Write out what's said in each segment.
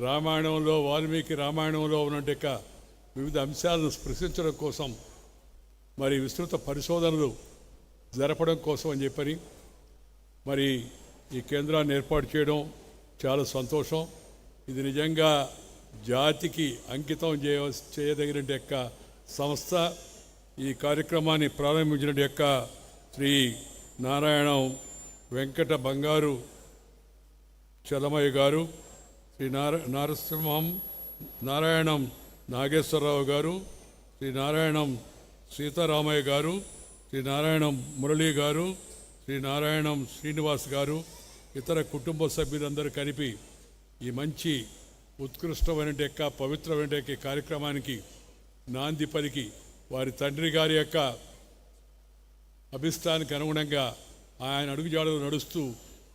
రామాయణంలో వాల్మీకి రామాయణంలో ఉన్నట్టు యొక్క వివిధ అంశాలను స్పృశించడం కోసం మరి విస్తృత పరిశోధనలు జరపడం కోసం అని చెప్పని మరి ఈ కేంద్రాన్ని ఏర్పాటు చేయడం చాలా సంతోషం. ఇది నిజంగా జాతికి అంకితం చేయ చేయదగిన యొక్క సంస్థ. ఈ కార్యక్రమాన్ని ప్రారంభించిన యొక్క శ్రీ నారాయణం వెంకట బంగారు చలమయ్య గారు శ్రీ నారా నారసింహం నారాయణం నాగేశ్వరరావు గారు శ్రీ నారాయణం సీతారామయ్య గారు శ్రీ నారాయణం మురళీ గారు శ్రీ నారాయణం శ్రీనివాస్ గారు ఇతర కుటుంబ సభ్యులందరూ కలిపి ఈ మంచి ఉత్కృష్టమైన యొక్క పవిత్రమైన యొక్క కార్యక్రమానికి నాంది పలికి వారి తండ్రి గారి యొక్క అభిష్టానికి అనుగుణంగా ఆయన అడుగుజాడలు నడుస్తూ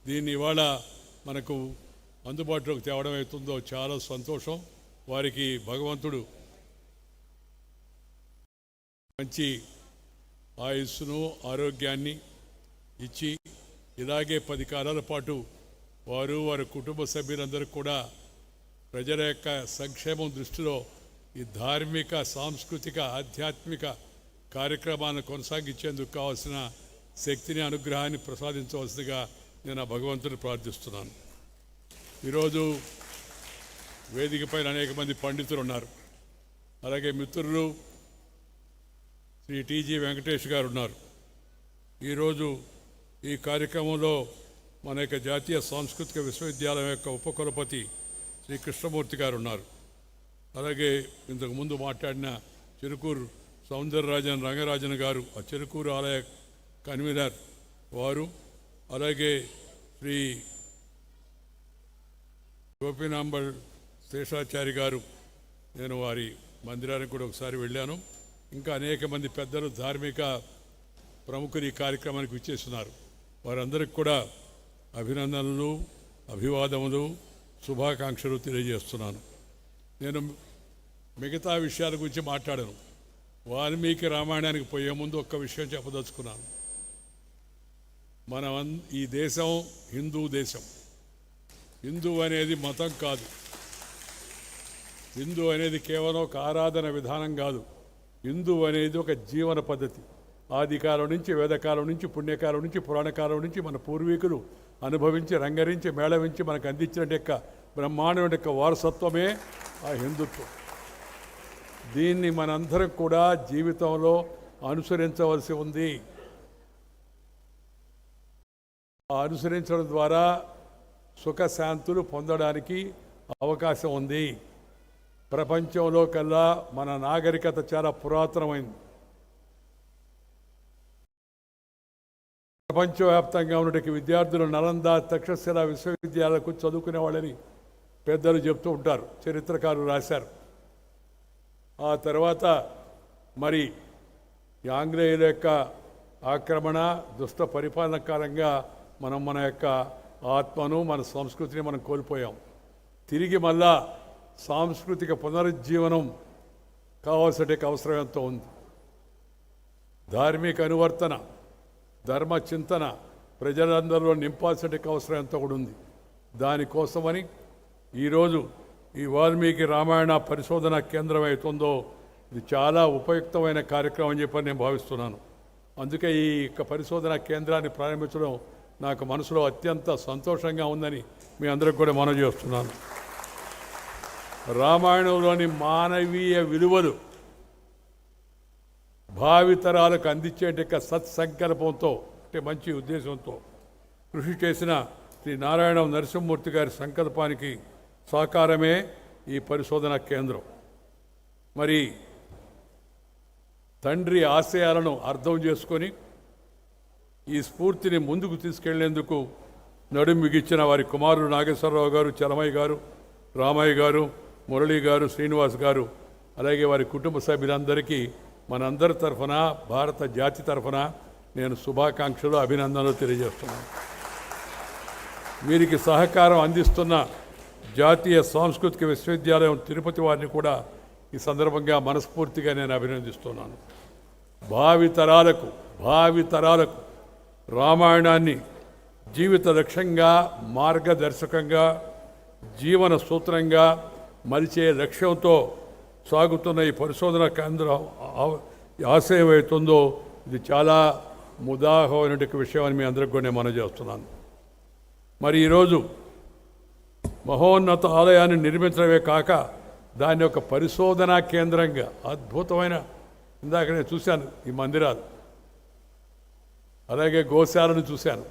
దీన్ని ఇవాళ మనకు అందుబాటులోకి తేవడం అవుతుందో చాలా సంతోషం. వారికి భగవంతుడు మంచి ఆయుస్సును ఆరోగ్యాన్ని ఇచ్చి ఇలాగే పది కాలాల పాటు వారు వారి కుటుంబ సభ్యులందరూ కూడా ప్రజల యొక్క సంక్షేమం దృష్టిలో ఈ ధార్మిక సాంస్కృతిక ఆధ్యాత్మిక కార్యక్రమాలను కొనసాగించేందుకు కావాల్సిన శక్తిని అనుగ్రహాన్ని ప్రసాదించవలసిందిగా నేను ఆ భగవంతుని ప్రార్థిస్తున్నాను. ఈరోజు వేదికపైన అనేక మంది పండితులు ఉన్నారు. అలాగే మిత్రులు శ్రీ టీజీ వెంకటేష్ గారు ఉన్నారు. ఈరోజు ఈ కార్యక్రమంలో మన యొక్క జాతీయ సాంస్కృతిక విశ్వవిద్యాలయం యొక్క ఉపకులపతి శ్రీ కృష్ణమూర్తి గారు ఉన్నారు. అలాగే ఇంతకు ముందు మాట్లాడిన చెరుకూరు సౌందరరాజన్ రంగరాజన్ గారు ఆ చెరుకూరు ఆలయ కన్వీనర్ వారు అలాగే శ్రీ గోపీనాంబల్ శేషాచారి గారు నేను వారి మందిరానికి కూడా ఒకసారి వెళ్ళాను. ఇంకా అనేక మంది పెద్దలు ధార్మిక ప్రముఖులు ఈ కార్యక్రమానికి విచ్చేస్తున్నారు. వారందరికి కూడా అభినందనలు అభివాదములు శుభాకాంక్షలు తెలియజేస్తున్నాను. నేను మిగతా విషయాల గురించి మాట్లాడను. వాల్మీకి రామాయణానికి పోయే ముందు ఒక్క విషయం చెప్పదలుచుకున్నాను. మన ఈ దేశం హిందూ దేశం. హిందూ అనేది మతం కాదు. హిందూ అనేది కేవలం ఒక ఆరాధన విధానం కాదు. హిందూ అనేది ఒక జీవన పద్ధతి. ఆదికాలం నుంచి వేదకాలం నుంచి పుణ్యకాలం నుంచి పురాణకాలం నుంచి మన పూర్వీకులు అనుభవించి రంగరించి మేళవించి మనకు అందించిన యొక్క బ్రహ్మాండం యొక్క వారసత్వమే ఆ హిందుత్వం. దీన్ని మనందరం కూడా జీవితంలో అనుసరించవలసి ఉంది. ఆ అనుసరించడం ద్వారా సుఖశాంతులు పొందడానికి అవకాశం ఉంది. ప్రపంచంలో కల్లా మన నాగరికత చాలా పురాతనమైంది. ప్రపంచవ్యాప్తంగా ఉన్నటువంటి విద్యార్థులు నలంద తక్షశిల విశ్వవిద్యాలయాలకు చదువుకునే వాళ్ళని పెద్దలు చెప్తూ ఉంటారు. చరిత్రకారులు రాశారు. ఆ తర్వాత మరి ఆంగ్లేయుల యొక్క ఆక్రమణ దుష్ట పరిపాలన కాలంగా మనం మన యొక్క ఆత్మను మన సంస్కృతిని మనం కోల్పోయాం. తిరిగి మళ్ళా సాంస్కృతిక పునరుజ్జీవనం కావాల్సిన అవసరం ఎంతో ఉంది. ధార్మిక అనువర్తన ధర్మ చింతన ప్రజలందరిలో నింపాల్సిన అవసరం ఎంతో కూడా ఉంది. దానికోసమని ఈరోజు ఈ వాల్మీకి రామాయణ పరిశోధన కేంద్రం అవుతుందో ఇది చాలా ఉపయుక్తమైన కార్యక్రమం అని చెప్పని నేను భావిస్తున్నాను. అందుకే ఈ యొక్క పరిశోధన కేంద్రాన్ని ప్రారంభించడం నాకు మనసులో అత్యంత సంతోషంగా ఉందని మీ అందరికి కూడా మనవి చేస్తున్నాను. రామాయణంలోని మానవీయ విలువలు భావితరాలకు అందించేట సత్సంకల్పంతో అంటే మంచి ఉద్దేశంతో కృషి చేసిన శ్రీ నారాయణ నరసింహమూర్తి గారి సంకల్పానికి సహకారమే ఈ పరిశోధన కేంద్రం. మరి తండ్రి ఆశయాలను అర్థం చేసుకొని ఈ స్ఫూర్తిని ముందుకు తీసుకెళ్ళేందుకు నడుం మిగిచ్చిన వారి కుమారుడు నాగేశ్వరరావు గారు చలమయ్య గారు రామయ్య గారు మురళీ గారు శ్రీనివాస్ గారు అలాగే వారి కుటుంబ సభ్యులందరికీ మనందరి తరఫున భారత జాతి తరఫున నేను శుభాకాంక్షలు అభినందనలు తెలియజేస్తున్నాను. వీరికి సహకారం అందిస్తున్న జాతీయ సాంస్కృతిక విశ్వవిద్యాలయం తిరుపతి వారిని కూడా ఈ సందర్భంగా మనస్ఫూర్తిగా నేను అభినందిస్తున్నాను. భావి తరాలకు భావి తరాలకు రామాయణాన్ని జీవిత లక్ష్యంగా మార్గదర్శకంగా జీవన సూత్రంగా మలిచే లక్ష్యంతో సాగుతున్న ఈ పరిశోధన కేంద్రం ఆ- ఆశయం అవుతుందో ఇది చాలా ముదాహమైనటువంటి విషయం అని మీ అందరికి కూడా నేను మనం చేస్తున్నాను. మరి ఈరోజు మహోన్నత ఆలయాన్ని నిర్మించడమే కాక దాని యొక్క పరిశోధనా కేంద్రంగా అద్భుతమైన ఇందాక నేను చూశాను ఈ మందిరాలు. అలాగే గోశాలను చూశాను.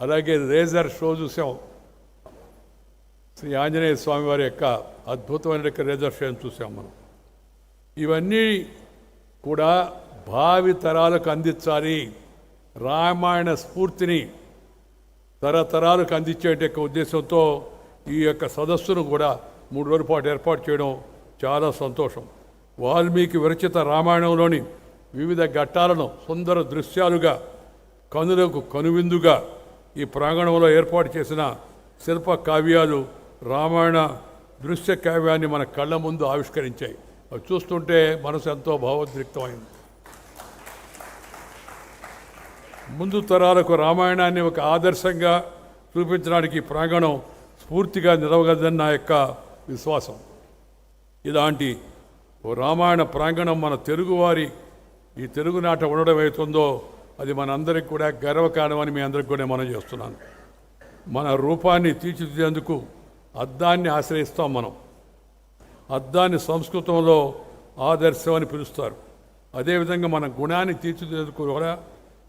అలాగే రేజర్ షో చూసాం శ్రీ ఆంజనేయ స్వామి వారి యొక్క అద్భుతమైన రేజర్ షోని చూసాం మనం. ఇవన్నీ కూడా భావి తరాలకు అందించాలి. రామాయణ స్ఫూర్తిని తరతరాలకు అందించే యొక్క ఉద్దేశంతో ఈ యొక్క సదస్సును కూడా మూడు రోజుల పాటు ఏర్పాటు చేయడం చాలా సంతోషం. వాల్మీకి విరచిత రామాయణంలోని వివిధ ఘట్టాలను సుందర దృశ్యాలుగా కనులకు కనువిందుగా ఈ ప్రాంగణంలో ఏర్పాటు చేసిన శిల్ప కావ్యాలు రామాయణ దృశ్య కావ్యాన్ని మన కళ్ళ ముందు ఆవిష్కరించాయి. అవి చూస్తుంటే మనసు ఎంతో భావోద్రిక్తమైంది. ముందు తరాలకు రామాయణాన్ని ఒక ఆదర్శంగా చూపించడానికి ప్రాంగణం స్ఫూర్తిగా నిలవగలదని నా యొక్క విశ్వాసం. ఇలాంటి ఓ రామాయణ ప్రాంగణం మన తెలుగువారి ఈ తెలుగునాట ఉండడం అవుతుందో అది మనందరికి కూడా గర్వకారణమని మీ అందరికి కూడా మనం చేస్తున్నాను. మన రూపాన్ని తీర్చిదిద్దేందుకు అద్దాన్ని ఆశ్రయిస్తాం మనం. అద్దాన్ని సంస్కృతంలో ఆదర్శం అని పిలుస్తారు. అదేవిధంగా మన గుణాన్ని తీర్చిదిద్దేందుకు కూడా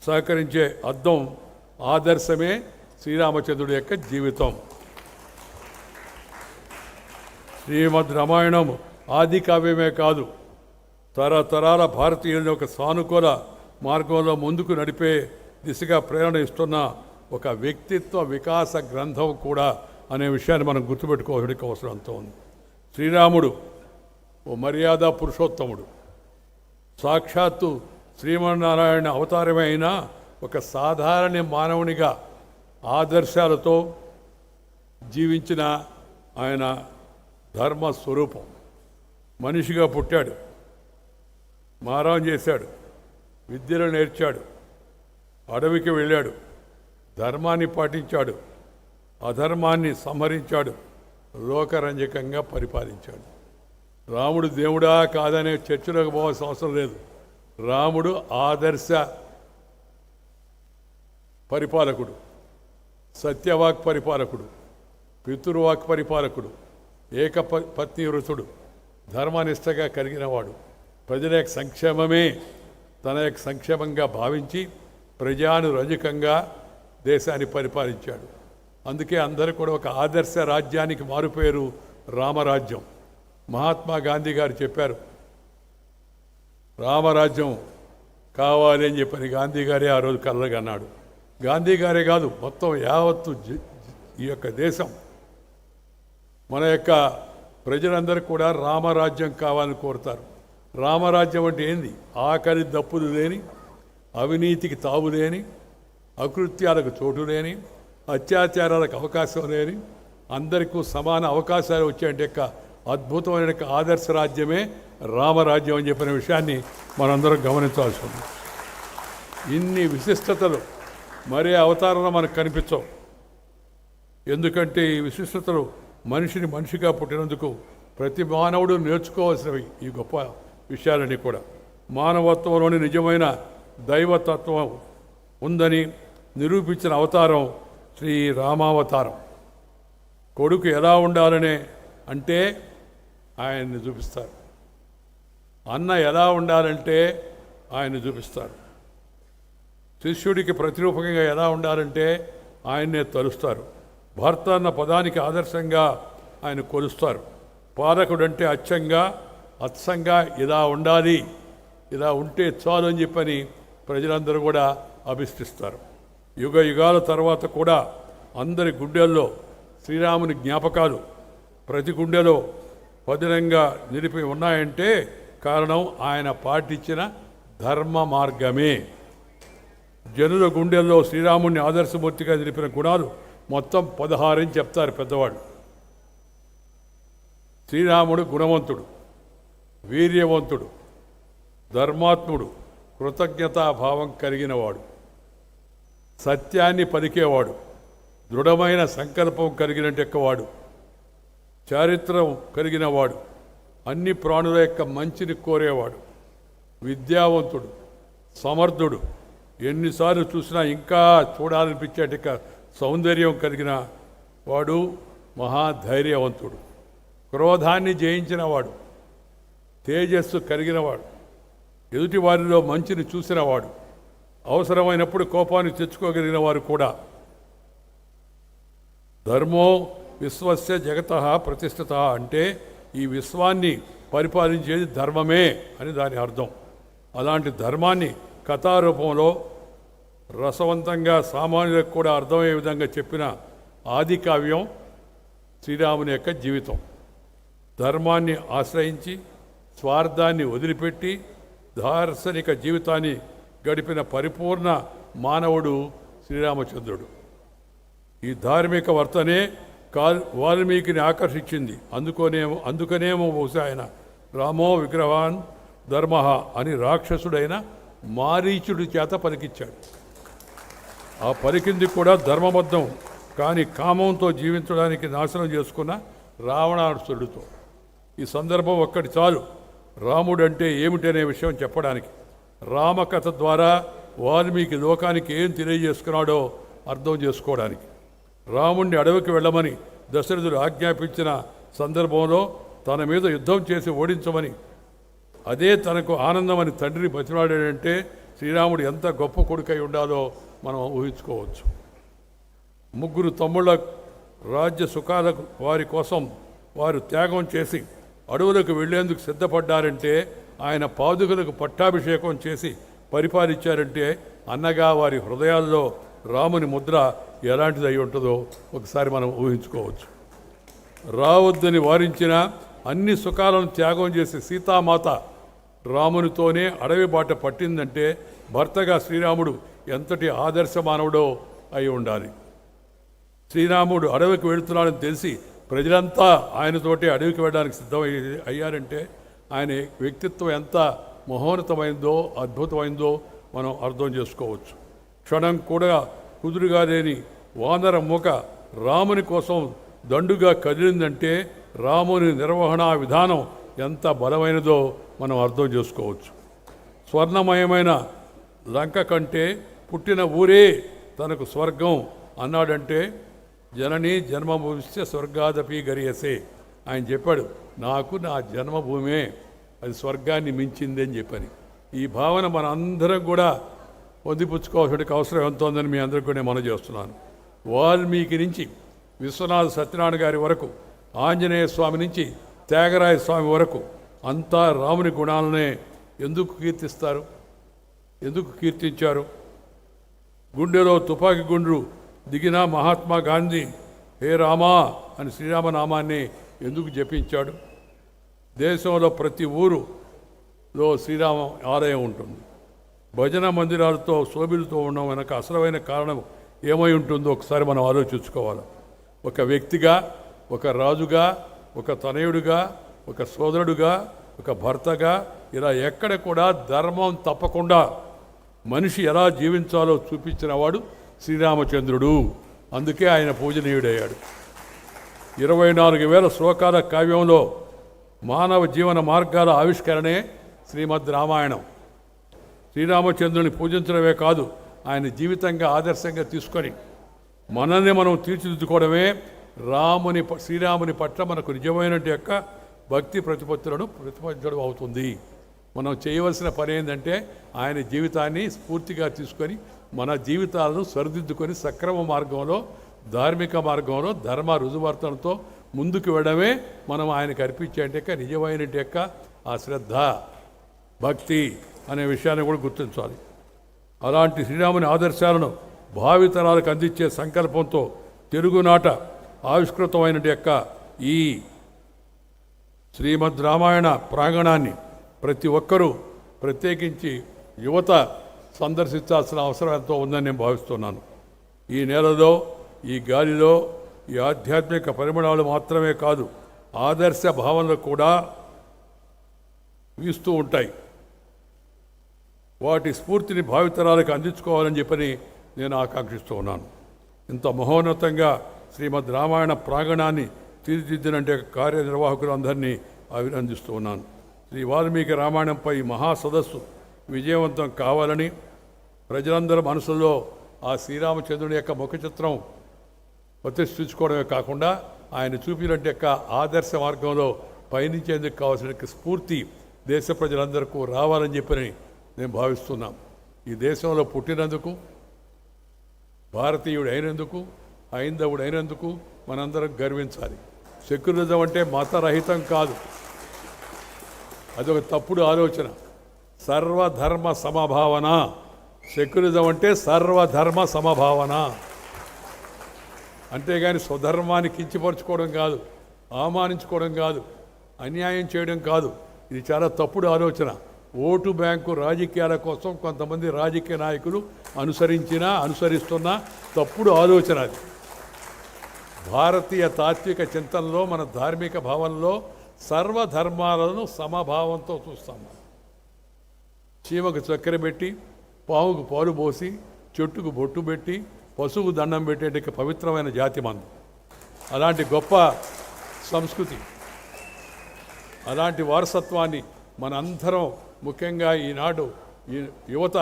సహకరించే అద్దం ఆదర్శమే శ్రీరామచంద్రుడి యొక్క జీవితం. శ్రీమద్ రామాయణం ఆది కావ్యమే కాదు తరతరాల భారతీయుల ఒక సానుకూల మార్గంలో ముందుకు నడిపే దిశగా ప్రేరణ ఇస్తున్న ఒక వ్యక్తిత్వ వికాస గ్రంథం కూడా అనే విషయాన్ని మనం గుర్తుపెట్టుకోవడానికి అవసరం ఎంతో ఉంది. శ్రీరాముడు ఓ మర్యాద పురుషోత్తముడు. సాక్షాత్తు శ్రీమన్నారాయణ అవతారమే అయినా ఒక సాధారణ మానవునిగా ఆదర్శాలతో జీవించిన ఆయన ధర్మ స్వరూపం మనిషిగా పుట్టాడు. మారం చేశాడు. విద్యలో నేర్చాడు. అడవికి వెళ్ళాడు. ధర్మాన్ని పాటించాడు. అధర్మాన్ని సంహరించాడు. లోకరంజకంగా పరిపాలించాడు. రాముడు దేవుడా కాదనే చర్చలోకి పోవాల్సిన అవసరం లేదు. రాముడు ఆదర్శ పరిపాలకుడు. సత్యవాక్ పరిపాలకుడు. పితృవాక్ పరిపాలకుడు. ఏక ప- పత్ని వృతుడు ధర్మనిష్టగా కలిగినవాడు ప్రజల సంక్షేమమే. తన యొక్క సంక్షేమంగా భావించి ప్రజానురంజకంగా దేశాన్ని పరిపాలించాడు. అందుకే అందరూ కూడా ఒక ఆదర్శ రాజ్యానికి మారుపేరు రామరాజ్యం. మహాత్మా గాంధీ గారు చెప్పారు రామరాజ్యం కావాలి అని చెప్పని గాంధీ గారే ఆ రోజు కలగన్నాడు గాంధీ గారే కాదు మొత్తం యావత్తు ఈ యొక్క దేశం. మన యొక్క ప్రజలందరూ కూడా రామరాజ్యం కావాలని కోరుతారు. రామరాజ్యం అంటే ఏంది? ఆఖరి దప్పులు లేని అవినీతికి తావు లేని అకృత్యాలకు చోటు లేని అత్యాచారాలకు అవకాశం లేని అందరికీ సమాన అవకాశాలు వచ్చాయంటే యొక్క అద్భుతమైన యొక్క ఆదర్శ రాజ్యమే రామరాజ్యం అని చెప్పిన విషయాన్ని మనందరం గమనించాల్సి ఉంది. ఇన్ని విశిష్టతలు మరే అవతారంలో మనకు కనిపించవు. ఎందుకంటే ఈ విశిష్టతలు మనిషిని మనిషిగా పుట్టినందుకు ప్రతి మానవుడు నేర్చుకోవాల్సినవి ఈ గొప్ప విషయాలని కూడా. మానవత్వంలోని నిజమైన దైవతత్వం ఉందని నిరూపించిన అవతారం శ్రీ రామావతారం కొడుకు ఎలా ఉండాలనే అంటే ఆయన్ని చూపిస్తారు. అన్న ఎలా ఉండాలంటే ఆయన్ని చూపిస్తారు. శిష్యుడికి ప్రతిరూపకంగా ఎలా ఉండాలంటే ఆయన్నే తలుస్తారు. భర్త అన్న పదానికి ఆదర్శంగా ఆయన కొలుస్తారు. పాలకుడంటే అచ్చంగా అత్సంగా ఇలా ఉండాలి ఇలా ఉంటే చాలు అని చెప్పని ప్రజలందరూ కూడా అభిష్టిస్తారు. యుగ యుగాల తర్వాత కూడా అందరి గుండెల్లో శ్రీరాముని జ్ఞాపకాలు ప్రతి గుండెలో పదిలంగా నిలిపి ఉన్నాయంటే కారణం ఆయన పాటించిన ధర్మ మార్గమే. జనుల గుండెల్లో శ్రీరాముని ఆదర్శమూర్తిగా నిలిపిన గుణాలు మొత్తం పదహారని చెప్తారు పెద్దవాళ్ళు. శ్రీరాముడు గుణవంతుడు. వీర్యవంతుడు ధర్మాత్ముడు కృతజ్ఞతాభావం కలిగినవాడు సత్యాన్ని పలికేవాడు దృఢమైన సంకల్పం కలిగినట్టెక్కవాడు చారిత్రం కలిగినవాడు అన్ని ప్రాణుల యొక్క మంచిని కోరేవాడు విద్యావంతుడు సమర్థుడు. ఎన్నిసార్లు చూసినా ఇంకా చూడాలనిపించేట సౌందర్యం కలిగిన వాడు మహాధైర్యవంతుడు. క్రోధాన్ని జయించినవాడు. తేజస్సు కలిగినవాడు. ఎదుటి వారిలో మంచిని చూసినవాడు. అవసరమైనప్పుడు కోపాన్ని తెచ్చుకోగలిగిన వారు కూడా. ధర్మో విశ్వస్య జగత ప్రతిష్ఠిత అంటే ఈ విశ్వాన్ని పరిపాలించేది ధర్మమే అని దాని అర్థం. అలాంటి ధర్మాన్ని కథారూపంలో రసవంతంగా సామాన్యులకు కూడా అర్థమయ్యే విధంగా చెప్పిన ఆది కావ్యం శ్రీరాముని యొక్క జీవితం. ధర్మాన్ని ఆశ్రయించి స్వార్థాన్ని వదిలిపెట్టి దార్శనిక జీవితాన్ని గడిపిన పరిపూర్ణ మానవుడు శ్రీరామచంద్రుడు. ఈ ధార్మిక వర్తనే కాల్ వాల్మీకిని ఆకర్షించింది. అందుకోనేమో అందుకనేమో బహుశా ఆయన రామో విగ్రహాన్ ధర్మ అని రాక్షసుడైన మారీచుడి చేత పలికిచ్చాడు. ఆ పలికింది కూడా ధర్మబద్ధం కానీ కామంతో జీవించడానికి నాశనం చేసుకున్న రావణాసుడితో ఈ సందర్భం ఒక్కటి చాలు. రాముడు అంటే ఏమిటనే విషయం చెప్పడానికి. రామకథ ద్వారా వాల్మీకి లోకానికి ఏం తెలియజేసుకున్నాడో అర్థం చేసుకోవడానికి. రాముణ్ణి అడవికి వెళ్ళమని దశరథుడు ఆజ్ఞాపించిన సందర్భంలో తన మీద యుద్ధం చేసి ఓడించమని అదే తనకు ఆనందమని తండ్రిని బతిమాడాడంటే శ్రీరాముడు ఎంత గొప్ప కొడుకై ఉండాలో మనం ఊహించుకోవచ్చు. ముగ్గురు తమ్ముళ్ళ రాజ్య సుఖాలకు వారి కోసం వారు త్యాగం చేసి అడవులకు వెళ్ళేందుకు సిద్ధపడ్డారంటే ఆయన పాదుకలకు పట్టాభిషేకం చేసి పరిపాలించారంటే అన్నగా వారి హృదయాల్లో రాముని ముద్ర ఎలాంటిది అయి ఉంటుందో ఒకసారి మనం ఊహించుకోవచ్చు. రావద్దని వారించిన అన్ని సుఖాలను త్యాగం చేసి సీతామాత రామునితోనే అడవి బాట పట్టిందంటే భర్తగా శ్రీరాముడు ఎంతటి ఆదర్శ మానవుడో అయి ఉండాలి. శ్రీరాముడు అడవికి వెళుతున్నాడని తెలిసి ప్రజలంతా ఆయనతోటి అడవికి వెళ్ళడానికి సిద్ధం అయ్యారంటే ఆయన వ్యక్తిత్వం ఎంత మహోన్నతమైందో అద్భుతమైందో మనం అర్థం చేసుకోవచ్చు. క్షణం కూడా కుదురుగా లేని వానర ముఖ రాముని కోసం దండుగా కదిలిందంటే రాముని నిర్వహణ విధానం ఎంత బలమైనదో మనం అర్థం చేసుకోవచ్చు. స్వర్ణమయమైన లంక కంటే పుట్టిన ఊరే తనకు స్వర్గం అన్నాడంటే జనని జన్మభూమిస్తే స్వర్గాదపి గరియసే. ఆయన చెప్పాడు నాకు నా జన్మభూమే అది స్వర్గాన్ని మించింది అని చెప్పని. ఈ భావన మన అందరం కూడా పొందిపుచ్చుకోవాల్సిన అవసరం ఎంత ఉందని మీ అందరికీ కూడా నేను మనం చేస్తున్నాను. వాల్మీకి నుంచి విశ్వనాథ సత్యనారాయణ గారి వరకు ఆంజనేయ స్వామి నుంచి త్యాగరాయ స్వామి వరకు అంతా రాముని గుణాలనే ఎందుకు కీర్తిస్తారు? ఎందుకు కీర్తించారు? గుండెలో తుపాకీ గుండ్రు దిగిన మహాత్మా గాంధీ హే రామా అని శ్రీరామనామాన్ని ఎందుకు జపించాడు? దేశంలో ప్రతి ఊరులో శ్రీరామ ఆలయం ఉంటుంది. భజన మందిరాలతో శోభిలతో ఉండడం వెనక అసలమైన కారణం ఏమై ఉంటుందో ఒకసారి మనం ఆలోచించుకోవాలి. ఒక వ్యక్తిగా ఒక రాజుగా ఒక తనయుడుగా ఒక సోదరుడుగా ఒక భర్తగా ఇలా ఎక్కడ కూడా ధర్మం తప్పకుండా మనిషి ఎలా జీవించాలో చూపించినవాడు శ్రీరామచంద్రుడు. అందుకే ఆయన పూజనీయుడయ్యాడు. ఇరవై నాలుగు వేల శ్లోకాల కావ్యంలో మానవ జీవన మార్గాల ఆవిష్కరణే శ్రీమద్ రామాయణం. శ్రీరామచంద్రుని పూజించడమే కాదు ఆయన జీవితంగా ఆదర్శంగా తీసుకొని మనల్ని మనం తీర్చిదిద్దుకోవడమే రాముని శ్రీరాముని పట్ల మనకు నిజమైన యొక్క భక్తి ప్రతిపత్తులను ప్రతిపాదించడం అవుతుంది. మనం చేయవలసిన పని ఏంటంటే ఆయన జీవితాన్ని స్ఫూర్తిగా తీసుకొని మన జీవితాలను సరిదిద్దుకొని సక్రమ మార్గంలో ధార్మిక మార్గంలో ధర్మ రుజువర్తనతో ముందుకు వెళ్ళడమే మనం ఆయనకు అర్పించేట యొక్క నిజమైన యొక్క ఆ శ్రద్ధ భక్తి అనే విషయాన్ని కూడా గుర్తించాలి. అలాంటి శ్రీరాముని ఆదర్శాలను భావితరాలకు అందించే సంకల్పంతో తెలుగునాట ఆవిష్కృతమైన యొక్క ఈ శ్రీమద్ రామాయణ ప్రాంగణాన్ని ప్రతి ఒక్కరూ ప్రత్యేకించి యువత సందర్శించాల్సిన అవసరం ఎంతో ఉందని నేను భావిస్తున్నాను. ఈ నేలలో ఈ గాలిలో ఈ ఆధ్యాత్మిక పరిమాణాలు మాత్రమే కాదు ఆదర్శ భావనలు కూడా వీస్తూ ఉంటాయి. వాటి స్ఫూర్తిని భావితరాలకు అందించుకోవాలని చెప్పని నేను ఆకాంక్షిస్తూ ఉన్నాను. ఇంత మహోన్నతంగా శ్రీమద్ రామాయణ ప్రాంగణాన్ని తీర్చిదిద్దినంటే కార్యనిర్వాహకులందరినీ అభినందిస్తూ ఉన్నాను. శ్రీ వాల్మీకి రామాయణంపై మహాసదస్సు మహా సదస్సు విజయవంతం కావాలని ప్రజలందరి మనసుల్లో ఆ శ్రీరామచంద్రుని యొక్క ముఖ చిత్రం ప్రతిష్ఠించుకోవడమే కాకుండా ఆయన చూపినట్టు యొక్క ఆదర్శ మార్గంలో పయనించేందుకు కావాల్సిన స్ఫూర్తి దేశ ప్రజలందరికీ రావాలని చెప్పని నేను భావిస్తున్నాం. ఈ దేశంలో పుట్టినందుకు భారతీయుడు అయినందుకు హైందవుడు అయినందుకు మనందరం గర్వించాలి. సెక్యులరిజం అంటే మతరహితం కాదు. అదొక తప్పుడు ఆలోచన. సర్వధర్మ సమభావన. సెక్యులరిజం అంటే సర్వధర్మ సమభావన. అంతేగాని స్వధర్మాన్ని కించపరుచుకోవడం కాదు అవమానించుకోవడం కాదు అన్యాయం చేయడం కాదు. ఇది చాలా తప్పుడు ఆలోచన. ఓటు బ్యాంకు రాజకీయాల కోసం కొంతమంది రాజకీయ నాయకులు అనుసరించిన అనుసరిస్తున్న తప్పుడు ఆలోచన అది. భారతీయ తాత్విక చింతనలో మన ధార్మిక భావంలో సర్వధర్మాలను సమభావంతో చూస్తాం చీమకు చక్కెర పెట్టి పావుకు పాలు పోసి చెట్టుకు బొట్టు పెట్టి పశువుకు దండం పెట్టేట పవిత్రమైన జాతి మంది. అలాంటి గొప్ప సంస్కృతి అలాంటి వారసత్వాన్ని మనందరం ముఖ్యంగా ఈనాడు ఈ యువత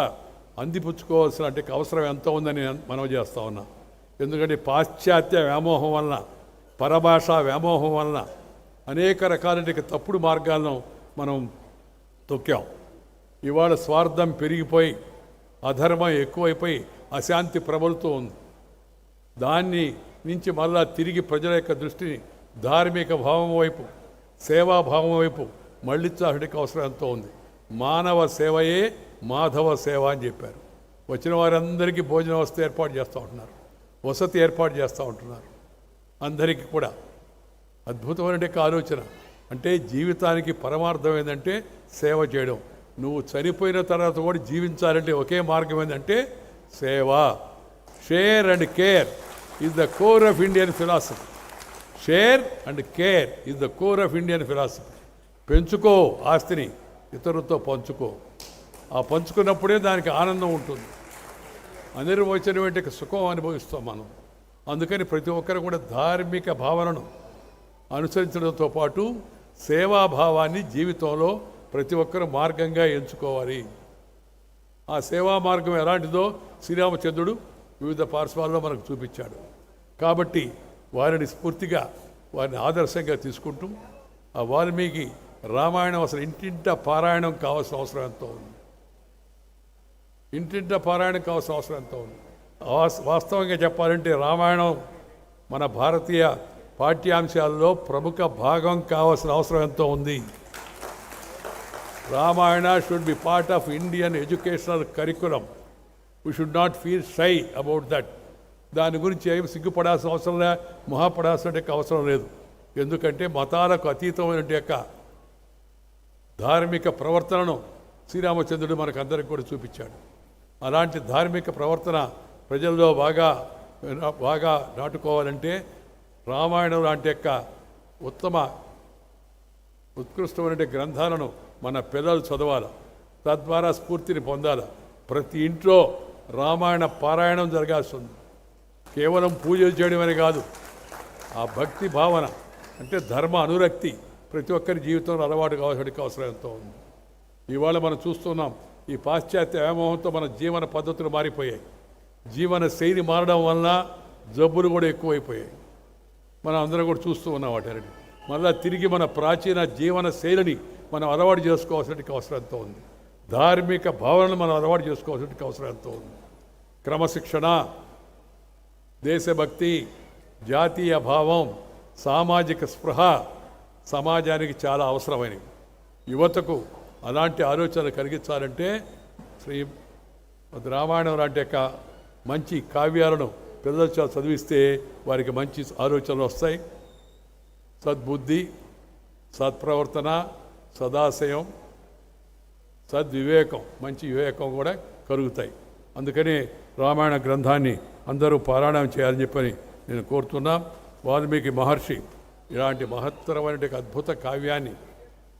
అందిపుచ్చుకోవాల్సిన అవసరం ఎంత ఉందని మనం మనవి చేస్తా ఉన్నా. ఎందుకంటే పాశ్చాత్య వ్యామోహం వలన పరభాషా వ్యామోహం వలన అనేక రకాల తప్పుడు మార్గాలను మనం తొక్కాం. ఇవాళ స్వార్థం పెరిగిపోయి అధర్మం ఎక్కువైపోయి అశాంతి ప్రబలుతూ ఉంది. దాన్ని నుంచి మళ్ళా తిరిగి ప్రజల యొక్క దృష్టిని ధార్మిక భావం వైపు సేవాభావం వైపు మళ్ళించాల్సిన అవసరం ఎంతో ఉంది. మానవ సేవయే మాధవ సేవ అని చెప్పారు. వచ్చిన వారందరికీ భోజన వసతి ఏర్పాటు చేస్తూ ఉంటున్నారు. వసతి ఏర్పాటు చేస్తూ ఉంటున్నారు. అందరికీ కూడా అద్భుతమైన ఆలోచన. అంటే జీవితానికి పరమార్థం ఏంటంటే సేవ చేయడం. నువ్వు చనిపోయిన తర్వాత కూడా జీవించాలంటే ఒకే మార్గం ఏంటంటే సేవ. Share and care is the core of Indian philosophy share and care is the core of Indian philosophy పెంచుకో ఆస్తిని ఇతరులతో పంచుకో. ఆ పంచుకున్నప్పుడే దానికి ఆనందం ఉంటుంది. అనిర్వచనమైన సుఖం అనుభవిస్తాం మనం. అందుకని ప్రతి ఒక్కరు కూడా ధార్మిక భావనను అనుసరించడంతో పాటు సేవాభావాన్ని జీవితంలో ప్రతి ఒక్కరు మార్గంగా ఎంచుకోవాలి. ఆ సేవా మార్గం ఎలాంటిదో శ్రీరామచంద్రుడు వివిధ పార్శ్వాల్లో మనకు చూపించాడు. కాబట్టి వారిని స్ఫూర్తిగా వారిని ఆదర్శంగా తీసుకుంటూ ఆ వాల్మీకి రామాయణం అసలు ఇంటింట పారాయణం కావాల్సిన అవసరం ఎంతో ఉంది. ఇంటింట పారాయణం కావాల్సిన అవసరం ఎంతో ఉంది. వాస్తవంగా చెప్పాలంటే రామాయణం మన భారతీయ పాఠ్యాంశాల్లో ప్రముఖ భాగం కావాల్సిన అవసరం ఎంతో ఉంది. Ramayana should be part of Indian educational curriculum we should not feel shy about that దాని గురించి ఏం సిగ్గుపడాల్సిన అవసరం లే మొహపడాల్సిన యొక్క అవసరం లేదు. ఎందుకంటే మతాలకు అతీతమైన యొక్క ధార్మిక ప్రవర్తనను శ్రీరామచంద్రుడు మనకు అందరికి కూడా చూపించాడు. అలాంటి ధార్మిక ప్రవర్తన ప్రజల్లో బాగా బాగా నాటుకోవాలంటే రామాయణం లాంటి యొక్క ఉత్తమ ఉత్కృష్టమైన గ్రంథాలను మన పిల్లలు చదవాలి? తద్వారా స్ఫూర్తిని పొందాలి? ప్రతి ఇంట్లో రామాయణ పారాయణం జరగాల్సి ఉంది కేవలం పూజలు చేయడమని కాదు. ఆ భక్తి భావన అంటే ధర్మ అనురక్తి ప్రతి ఒక్కరి జీవితంలో అలవాటు కావాల్సిన అవసరం ఎంతో ఉంది. ఇవాళ మనం చూస్తున్నాం ఈ పాశ్చాత్య వ్యామోహంతో మన జీవన పద్ధతులు మారిపోయాయి. జీవన శైలి మారడం వలన జబ్బులు కూడా ఎక్కువైపోయాయి. మనం అందరం కూడా చూస్తూ ఉన్నాం వాటిని మళ్ళా తిరిగి మన ప్రాచీన జీవన శైలిని మనం అలవాటు చేసుకోవాల్సిన అవసరం ఎంతో ఉంది. ధార్మిక భావనను మనం అలవాటు చేసుకోవాల్సిన అవసరం ఎంతో ఉంది. క్రమశిక్షణ దేశభక్తి జాతీయ భావం సామాజిక స్పృహ సమాజానికి చాలా అవసరమైనవి. యువతకు అలాంటి ఆలోచనలు కలిగించాలంటే శ్రీ రామాయణం లాంటి యొక్క మంచి కావ్యాలను పిల్లలు చదివిస్తే వారికి మంచి ఆలోచనలు వస్తాయి. సద్బుద్ధి సత్ప్రవర్తన సదాశయం సద్వివేకం మంచి వివేకం కూడా కలుగుతాయి. అందుకని రామాయణ గ్రంథాన్ని అందరూ పారాయణం చేయాలని చెప్పని నేను కోరుతున్నా. వాల్మీకి మహర్షి ఇలాంటి మహత్తరమైన అద్భుత కావ్యాన్ని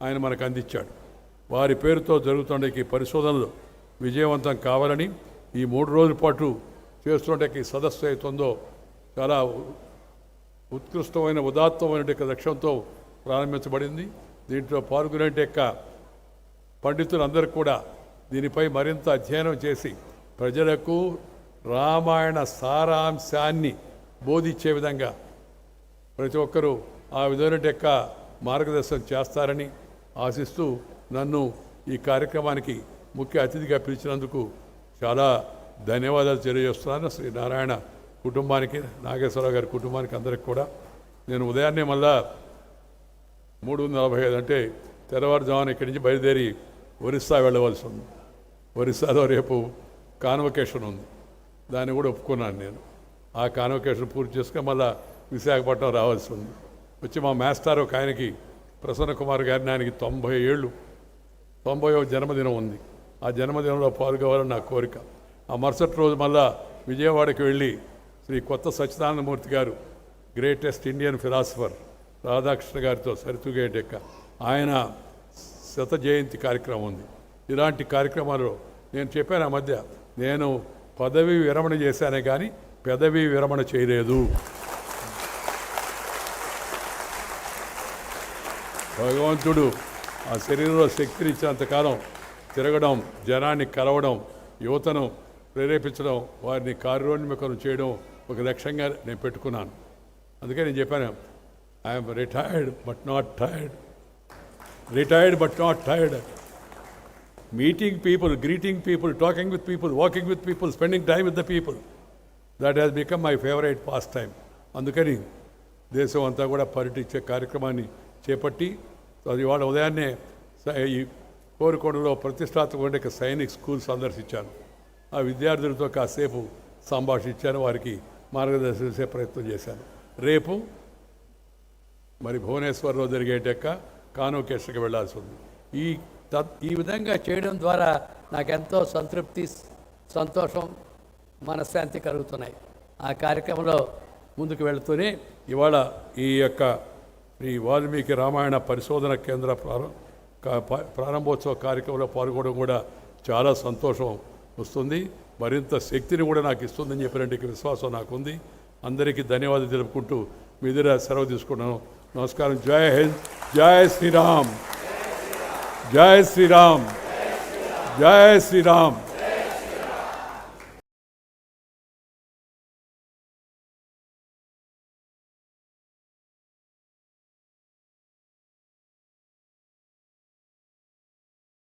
ఆయన మనకు అందించాడు. వారి పేరుతో జరుగుతున్న ఈ పరిశోధనలు విజయవంతం కావాలని ఈ మూడు రోజుల పాటు చేస్తుండే సదస్సు అవుతుందో చాలా ఉత్కృష్టమైన ఉదాత్తమైన లక్ష్యంతో ప్రారంభించబడింది. దీంట్లో పాల్గొనే యొక్క పండితులందరూ కూడా దీనిపై మరింత అధ్యయనం చేసి ప్రజలకు రామాయణ సారాంశాన్ని బోధించే విధంగా ప్రతి ఒక్కరూ ఆ విధమైన యొక్క మార్గదర్శనం చేస్తారని ఆశిస్తూ నన్ను ఈ కార్యక్రమానికి ముఖ్య అతిథిగా పిలిచినందుకు చాలా ధన్యవాదాలు తెలియజేస్తున్నాను. శ్రీ నారాయణ కుటుంబానికి నాగేశ్వరరావు గారి కుటుంబానికి అందరికి కూడా నేను ఉదయాన్నే మళ్ళా మూడు నలభై ఐదు అంటే తెల్లవారుజామున ఇక్కడి నుంచి బయలుదేరి ఒరిస్సా వెళ్ళవలసి ఉంది. ఒరిస్సాలో రేపు కాన్వకేషన్ ఉంది. దాన్ని కూడా ఒప్పుకున్నాను నేను. ఆ కాన్వకేషన్ పూర్తి చేసుకుని మళ్ళా విశాఖపట్నం రావాల్సి ఉంది. వచ్చి మా మాస్టర్ ఒక ఆయనకి ప్రసన్న కుమార్ గారిని ఆయనకి తొంభై ఏళ్ళు తొంభై జన్మదినం ఉంది. ఆ జన్మదినంలో పాల్గొవాలని నా కోరిక. ఆ మరుసటి రోజు మళ్ళా విజయవాడకి వెళ్ళి శ్రీ కొత్త సచ్చిదానందమూర్తి గారు గ్రేటెస్ట్ ఇండియన్ ఫిలాసఫర్ రాధాకృష్ణ గారితో సరితూగేటెక్క. ఆయన శత జయంతి కార్యక్రమం ఉంది. ఇలాంటి కార్యక్రమాలు నేను చెప్పాను ఆ మధ్య నేను పదవి విరమణ చేశానే కానీ పెదవి విరమణ చేయలేదు. భగవంతుడు ఆ శరీరంలో శక్తిని ఇచ్చినంతకాలం తిరగడం జనాన్ని కలవడం యువతను ప్రేరేపించడం వారిని కార్యోన్ముఖం చేయడం ఒక లక్ష్యంగా నేను పెట్టుకున్నాను. అందుకే నేను చెప్పాను I'm retired but not tired retired but not tired meeting people greeting people talking with people walking with people spending time with the people that has become my favourite pastime అందుకని దేశం అంతా కూడా పర్యటించే కార్యక్రమాన్ని చేపట్టి అది వాళ్ళ ఉదయాన్నే ఈ కోరుకొండలో ప్రతిష్టాత్మక సైనిక్ స్కూల్ సందర్శించాను. ఆ విద్యార్థులతో కాసేపు సంభాషించాను వారికి మార్గదర్శనం చేసే ప్రయత్నం చేశాను. రేపు మరి భువనేశ్వర్లో జరిగేటక్క కానోకేశ్వరికి వెళ్ళాల్సి ఉంది. ఈ తత్ ఈ విధంగా చేయడం ద్వారా నాకెంతో సంతృప్తి సంతోషం మనశ్శాంతి కలుగుతున్నాయి. ఆ కార్యక్రమంలో ముందుకు వెళుతూనే ఇవాళ ఈ యొక్క ఈ వాల్మీకి రామాయణ పరిశోధన కేంద్ర ప్రారం- ప్రారంభోత్సవ కార్యక్రమంలో పాల్గొనడం కూడా చాలా సంతోషం. వస్తుంది. మరింత శక్తిని కూడా నాకు ఇస్తుందని చెప్పినట్టు విశ్వాసం నాకు ఉంది అందరికీ ధన్యవాదాలు తెలుపుకుంటూ మీ దగ్గర సెలవు తీసుకున్నాను. నమస్కారం. జై హింద్. జై శ్రీరామ్. జై శ్రీరామ్. జై శ్రీరామ్.